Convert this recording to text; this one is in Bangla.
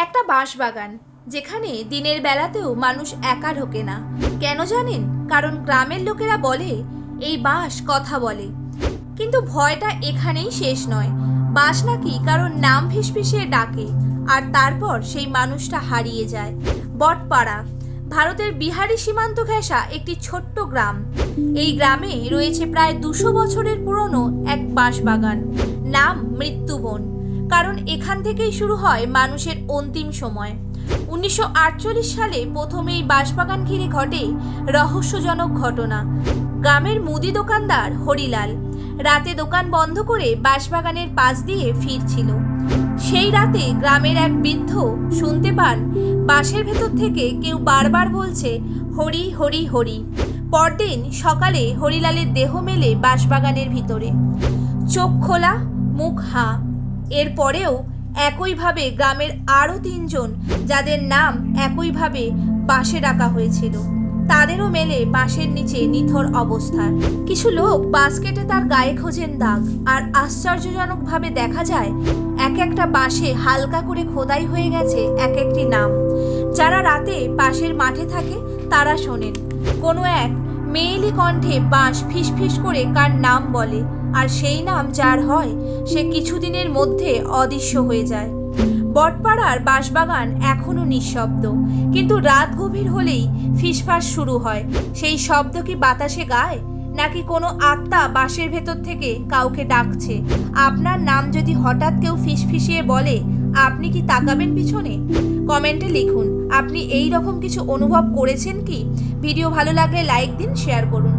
একটা বাঁশবাগান, যেখানে দিনের বেলাতেও মানুষ একা ঢোকে না। কেন জানেন? কারণ গ্রামের লোকেরা বলে, এই বাঁশ কথা বলে। কিন্তু ভয়টা এখানেই শেষ নয়। বাঁশ নাকি কারণ নাম ফিসফিসিয়ে ডাকে, আর তারপর সেই মানুষটা হারিয়ে যায়। বটপাড়া, ভারতের বিহারি সীমান্ত ঘেঁষা একটি ছোট্ট গ্রাম। এই গ্রামে রয়েছে প্রায় দুশো বছরের পুরনো এক বাঁশবাগান। নাম মৃত্যুবন। কারণ এখান থেকেই শুরু হয় মানুষের অন্তিম সময়। উনিশশো আটচল্লিশ সালে প্রথম এই বাঁশবাগান ঘিরে ঘটে রহস্যজনক ঘটনা। গ্রামের মুদি দোকানদার হরিলাল রাতে দোকান বন্ধ করে বাঁশবাগানের পাশ দিয়ে ফিরছিল। সেই রাতে গ্রামের এক বৃদ্ধ শুনতে পান, বাঁশের ভেতর থেকে কেউ বারবার বলছে, হরি হরি হরি। পরদিন সকালে হরিলালের দেহ মেলে বাঁশবাগানের ভিতরে। চোখ খোলা, মুখ হাঁ। এরপরেও একইভাবে গ্রামের আরও তিনজন, যাদের নাম একইভাবে বাঁশে ডাকা হয়েছিল, তাদেরও মেলে বাঁশের নিচে নিথর অবস্থা। কিছু লোক বাঁশ কেটে তার গায়ে খোঁজেন দাগ, আর আশ্চর্যজনকভাবে দেখা যায়, এক একটা বাঁশে হালকা করে খোদাই হয়ে গেছে এক একটি নাম। যারা রাতে পাশের মাঠে থাকে, তারা শোনেন, কোনো এক মেয়েলি কণ্ঠে বাঁশ ফিসফিস করে কার নাম বলে। আর সেই নাম যার হয়, সে কিছুদিনের মধ্যে অদৃশ্য হয়ে যায়। বটপাড়ার বাঁশবাগান এখনও নিঃশব্দ, কিন্তু রাত গভীর হলেই ফিসফাস শুরু হয়। সেই শব্দ কি বাতাসে গায়, নাকি কোনো আত্মা বাঁশের ভেতর থেকে কাউকে ডাকছে? আপনার নাম যদি হঠাৎ কেউ ফিসফিসিয়ে বলে, আপনি কি তাকাবেন পিছনে? কমেন্টে লিখুন, আপনি এই রকম কিছু অনুভব করেছেন কি? ভিডিও ভালো লাগলে লাইক দিন, শেয়ার করুন।